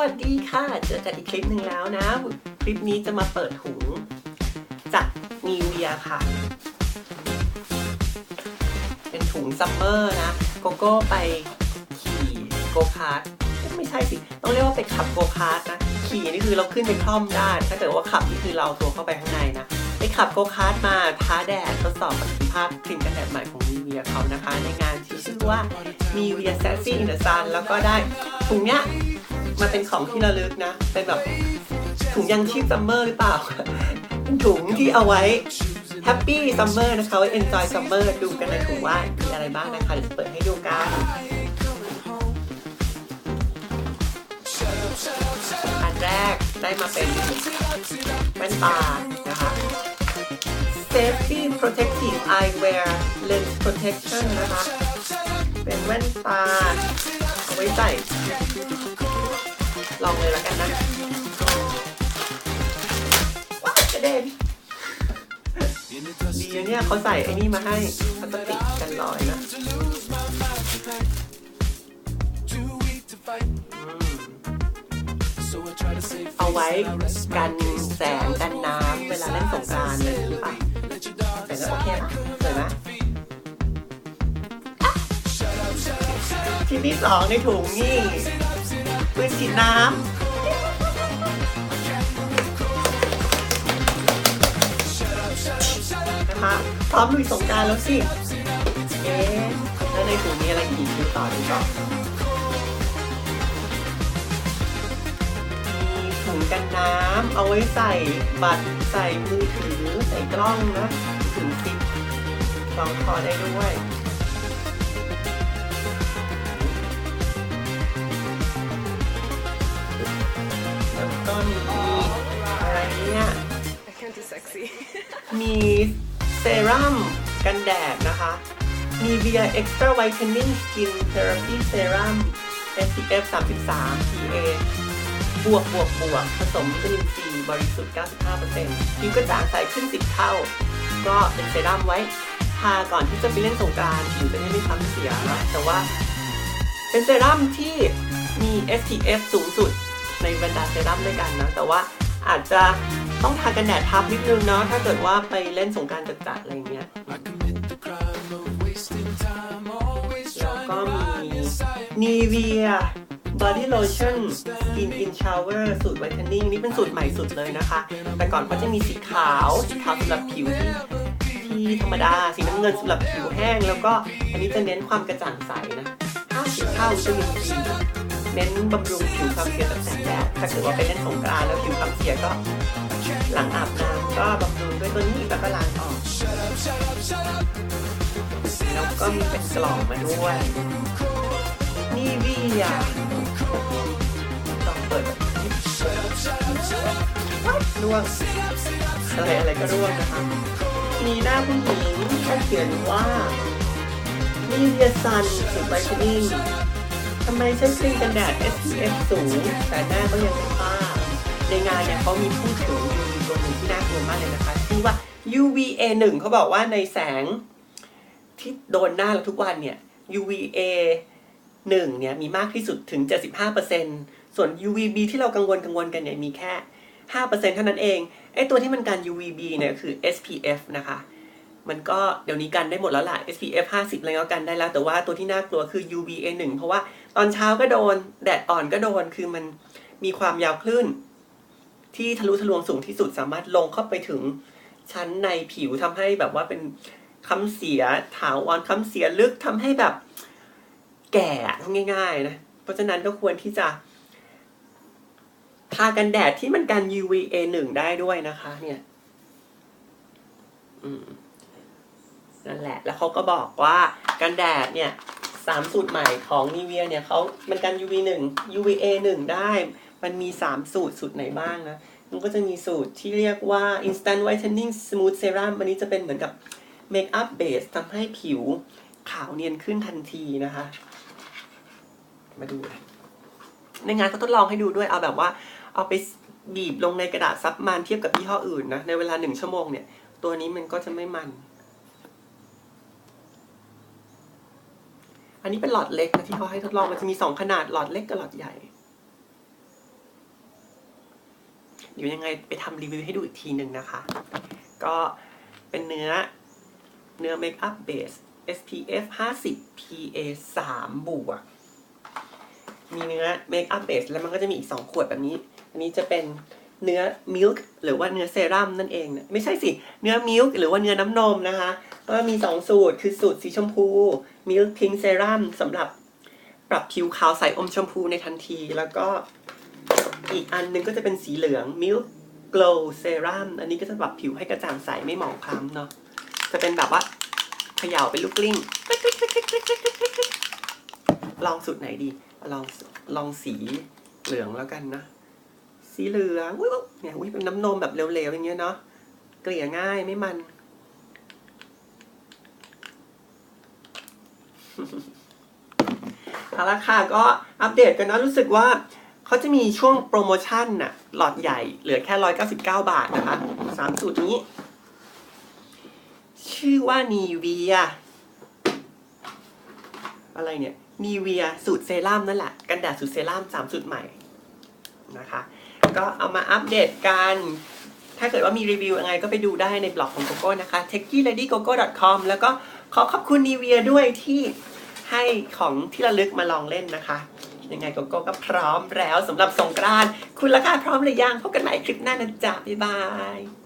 วัสดีค่ะ เจอกันอีกคลิปหนึ่งแล้วนะ คลิปนี้จะมาเปิดถุงจากนีเวียค่ะ เป็นถุงซัมเมอร์นะ โกโก้ไปขี่โกคาร์ทไม่ใช่สิ ต้องเรียกว่าไปขับโกคาร์ทนะ ขี่นี่คือเราขึ้นไปคล่อมได้ ถ้าเกิดว่าขับนี่คือเราตัวเข้าไปข้างในนะ ไปขับโกคาร์ทมาท้าแดดทดสอบประสิทธิภาพครีมกันแดดใหม่ของนีเวียเขานะคะ ในงานที่ชื่อว่านีเวียแซซี่อินเดอะซันแล้วก็ได้ถุงเนี้ย มาเป็นของที่ระลึกนะ เป็นแบบถุงยังชีพซัมเมอร์หรือเปล่า เป็นถุงที่เอาไว้แฮปปี้ซัมเมอร์นะคะไว้ enjoy summer ดูกันในถุงว่ามีอะไรบ้างนะคะเดี๋ยวจะเปิดให้ดูกันอันแรกได้มาเป็นแว่นตานะคะ Safety Protective Eyewear Lens Protection นะคะ เป็นแว่นตาเอาไว้ใส่ ดีนะเนี่ยเขาใส่ไอ้นี่มาให้พลาสติกกันรอยนะเอาไว้กันแสงกันน้ำเวลาเล่นสงกรานต์เลยหรือเปล่าแต่ก็โอเคนะสวยไหมอะชิ้นที่สองในถุงนี่ปืนฉีดน้ำ นะคะพร้อมลุยสงกรารแล้วสิ เอ๊ะแล้วในถุงมีอะไรอีกดูต่อดูต่อมีถุงกันน้ำเอาไว้ใส่บัตรใส่มือถือใส่กล้องนะถุงซิปรองคอได้ด้วยแล้วก็มีอะไรเนี่ย I can't do sexy. มี เซรั่มกันแดดนะคะมี Via Extra Whitening Skin Therapy Serum SPF 33 PA บวกบวกบวกผสมวิตามินซีบริสุทธิ์ 95%ผิวกระจ่างใสขึ้น 10 เท่า ก็เป็นเซรั่มไว้ทาก่อนที่จะไปเล่นสงกรานต์ผิวจะได้ไม่ช้ำเสียนะแต่ว่าเป็นเซรั่มที่มี SPF สูงสุดในบรรดาเซรั่มด้วยกันนะ แต่ว่าอาจจะ ต้องทากันแดดทับนิดนึงเนาะถ้าเกิดว่าไปเล่นสงการจัดๆอะไรเงี้ยแล้วก็มี Nivea Body Lotion Skin In Shower สูตร Whitening นี่เป็นสูตรใหม่สุดเลยนะคะ แต่ก่อนเขาจะมีสีขาวสีขาวสำหรับผิวที่ที่ธรรมดา สีน้ำเงินสำหรับผิวแห้ง แล้วก็อันนี้จะเน้นความกระจ่างใสนะ50เท่าวิตามินซีเน้นบำรุงผิวความเสียจากแสงแดดถ้าเกิดว่าไปเล่นสงกรานต์แล้วผิวความเสียก็ หลังอาบน้ำก็บำรุงด้วยตัวนี้แล้วก็ล้างออก แล้วก็มีเป็นกล่องมาด้วย นี่วีอะลองเปิดแบบนี้ว้ายร่วงอะไรอะไรก็ร่วงนะคะมีหน้าผู้หญิงเขาเขียนว่านีเวียซันสูตรไวท์นิ่งทำไมใช้ครีมกันแดด SPF สูง แต่หน้าก็ยังไม่ป้า ในงานเนี่ยเขามีพูดถึง UV ตัวหนึ่งที่น่ากลัวมากเลยนะคะที่ว่า UVA 1เขาบอกว่าในแสงที่โดนหน้าเราทุกวันเนี่ย UVA 1เนี่ยมีมากที่สุดถึง 75%ส่วน UVB ที่เรากังวลกังวลกันเนี่ยมีแค่ 5%เท่านั้นเองไอ้ตัวที่มันกัน UVB เนี่ยคือ SPF นะคะมันก็เดี๋ยวนี้กันได้หมดแล้วล่ะ SPF 50อะไรก็กันได้แล้ว แต่ว่าตัวที่น่ากลัวคือ UVA 1เพราะว่าตอนเช้าก็โดน แดดอ่อนก็โดน คือมันมีความยาวคลื่น ที่ทะลุทะลวงสูงที่สุดสามารถลงเข้าไปถึงชั้นในผิวทำให้แบบว่าเป็นคำเสียถาวรคำเสียลึกทำให้แบบแก่ง่าย ๆ นะ เพราะฉะนั้นก็ควรที่จะทากันแดดที่มันกัน UVA 1ได้ด้วยนะคะ เนี่ยนั่นแหละ แล้วเขาก็บอกว่ากันแดดเนี่ยสามสูตรใหม่ของนิเวียเนี่ยเขามันกัน UV 1 UVA 1ได้ มันมี 3 สูตรสูตรไหนบ้างนะ มันก็จะมีสูตรที่เรียกว่า instant whitening smooth serum อันนี้จะเป็นเหมือนกับเมคอัพเบสทำให้ผิวขาวเนียนขึ้นทันทีนะคะ มาดู ในงานเขาทดลองให้ดูด้วยเอาแบบว่า เอาไปบีบลงในกระดาษซับมันเทียบกับยี่ห้ออื่นนะ ในเวลาหนึ่งชั่วโมงเนี่ย ตัวนี้มันก็จะไม่มัน อันนี้เป็นหลอดเล็กนะที่เขาให้ทดลองมันจะมีสองขนาดหลอดเล็กกับหลอดใหญ่ เดี๋ยวยังไงไปทำรีวิวให้ดูอีกทีหนึ่งนะคะ ก็เป็นเนื้อเนื้อเมคอัพเบส SPF 50 PA 3 บวก มีเนื้อเมคอัพเบสแล้วมันก็จะมีอีก 2 ขวดแบบนี้ อันนี้จะเป็นเนื้อมิลค์หรือว่าเนื้อเซรั่มนั่นเองนะไม่ใช่สิ เนื้อมิลค์หรือว่าเนื้อน้ำนมนะคะ ก็มี 2 สูตรคือสูตรสีชมพูมิลค์พิงเซรั่มสำหรับปรับผิวขาวใสอมชมพูในทันที แล้วก็ อีกอันหนึงก็จะเป็นสีเหลืองมิลค์ glow serum อันนี้ก็จะปรับผิวให้กระจ่างใสไม่หมองคล้ำเนาะ จะเป็นแบบว่าเขย่าเป็นลูกกลิ้ง ลองสูตรไหนดี ลองลองสีเหลืองแล้วกันนะ สีเหลืองอุ้ยเนี่ยอุ้ยเป็นน้ำนมแบบเหลวๆอย่างเงี้ยเนาะ เกลี่ยง่ายไม่มันเอาละค่ะก็อัปเดตกันเนาะรู้สึกว่า เขาจะมีช่วงโปรโมชั่นน่ะ หลอดใหญ่เหลือแค่199บาทนะคะสามสูตรนี้ ชื่อว่านีเวีย อะไรเนี่ยนีเวียสูตรเซรั่มนั่นแหละ กันแดดสูตรเซรั่มสามสูตรใหม่นะคะ ก็เอามาอัปเดตกัน ถ้าเกิดว่ามีรีวิวยังไงก็ไปดูได้ในบล็อกของโกโก้นะคะ techieLadyGogo.com แล้วก็ขอขอบคุณนีเวียด้วยที่ให้ของที่ระลึกมาลองเล่นนะคะ ยังไงโกโก้ก็พร้อมแล้วสำหรับสงกรานต์คุณละค่ะพร้อมหรือยังพบกันใหม่คลิปหน้านะจ๊ะบ๊ายบาย